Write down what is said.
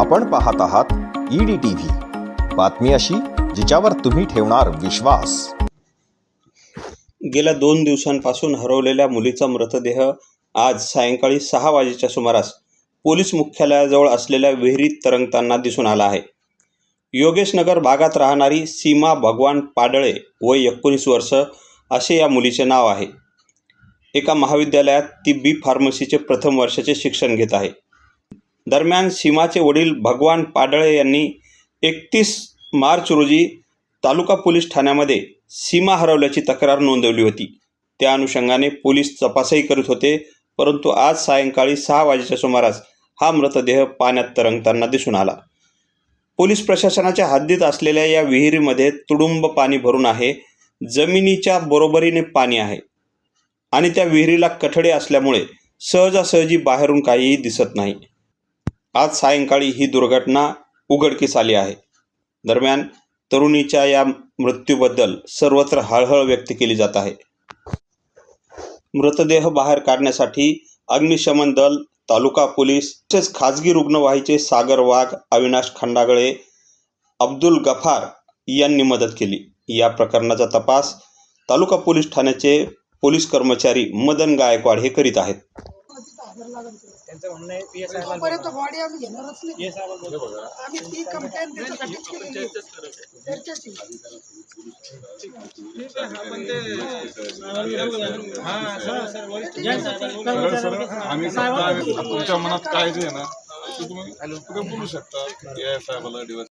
आपण पाहत आहात ईडी टीव्ही बातमी अशी जिच्यावर तुम्ही ठेवणार विश्वास. गेल्या दोन दिवसांपासून हरवलेल्या मुलीचा मृतदेह आज सायंकाळी सहा वाजेच्या सुमारास पोलीस मुख्यालयाजवळ असलेल्या विहिरीत तरंगताना दिसून आला आहे. योगेशनगर भागात राहणारी सीमा भगवान पाडळे वय एकोणीस वर्ष असे या मुलीचे नाव आहे. एका महाविद्यालयात ती बी फार्मसीचे प्रथम वर्षाचे शिक्षण घेत आहे. दरम्यान सीमाचे वडील भगवान पाडळे यांनी एकतीस मार्च रोजी तालुका पोलीस ठाण्यामध्ये सीमा हरवल्याची तक्रार नोंदवली होती. त्या अनुषंगाने पोलीस तपासही करत होते परंतु आज सायंकाळी सहा वाजेच्या सुमारास हा मृतदेह पाण्यात तरंगताना दिसून आला. पोलीस प्रशासनाच्या हद्दीत असलेल्या या विहिरीमध्ये तुडुंब पाणी भरून आहे जमिनीच्या बरोबरीने पाणी आहे आणि त्या विहिरीला कठडे असल्यामुळे सहजासहजी बाहेरून काहीही दिसत नाही. आज सायंकाळी ही दुर्घटना उघडकीस आली आहे. दरम्यान तरुणीच्या या मृत्यूबद्दल सर्वत्र हळहळ व्यक्त केली जात आहे. मृतदेह बाहेर काढण्यासाठी अग्निशमन दल तालुका पोलीस तसेच खाजगी रुग्णवाहिचे सागर वाघ अविनाश खंडागळे अब्दुल गफार यांनी मदत केली. या प्रकरणाचा तपास तालुका पोलीस ठाण्याचे पोलीस कर्मचारी मदन गायकवाड हे करीत आहेत. त्यांचं म्हणणं आहे पी एस आय तोपर्यंत बॉडी आम्ही घेणारच नाही. पी एस आय आम्ही ती कंप्लेंट त्याच्यासाठीच केलेली आहे. चर्चेची. आम्ही फक्त आम्ही तुमच्या मनात काय जे आहे ना? ते तुम्ही बोलू शकता. या साहेबाला दिवस